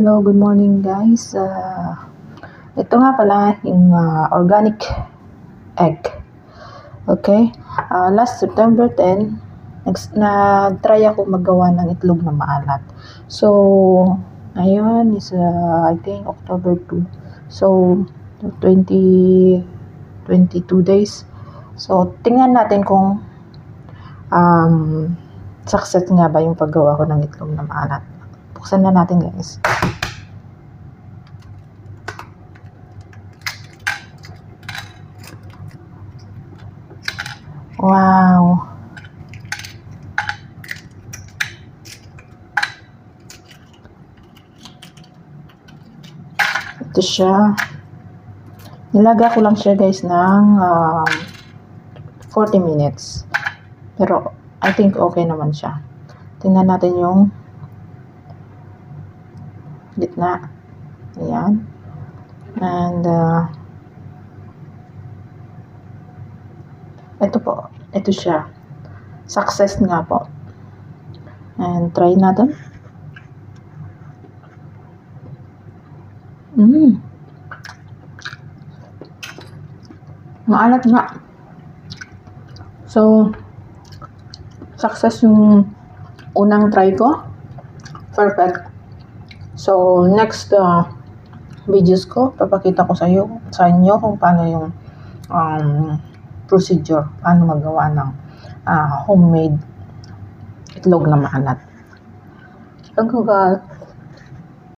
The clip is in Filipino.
Hello, good morning guys. Ah, ito nga pala yung ah, organic egg. Okay? Ah, last September 10, nags- nag-try ako maggawa ng itlog na maalat. So, ngayon is ah, I think October 2. So, 20 22 days. So, tingnan natin kung um, success nga ba yung paggawa ko ng itlog na maalat. Buksan na natin guys. Wow. Ito siya. Nilaga ko lang siya guys ng um, 40 minutes. Pero I think okay naman siya. Tingnan natin yung gitna. Ayan. And uh, ito po. Ito siya. Success nga po. And try natin. Mm. Maalat nga. So, success yung unang try ko. Perfect. So, next uh, videos ko, papakita ko sa iyo, sa inyo kung paano yung um, procedure, paano magawa ng ah, homemade itlog na maalat. Ang gugal.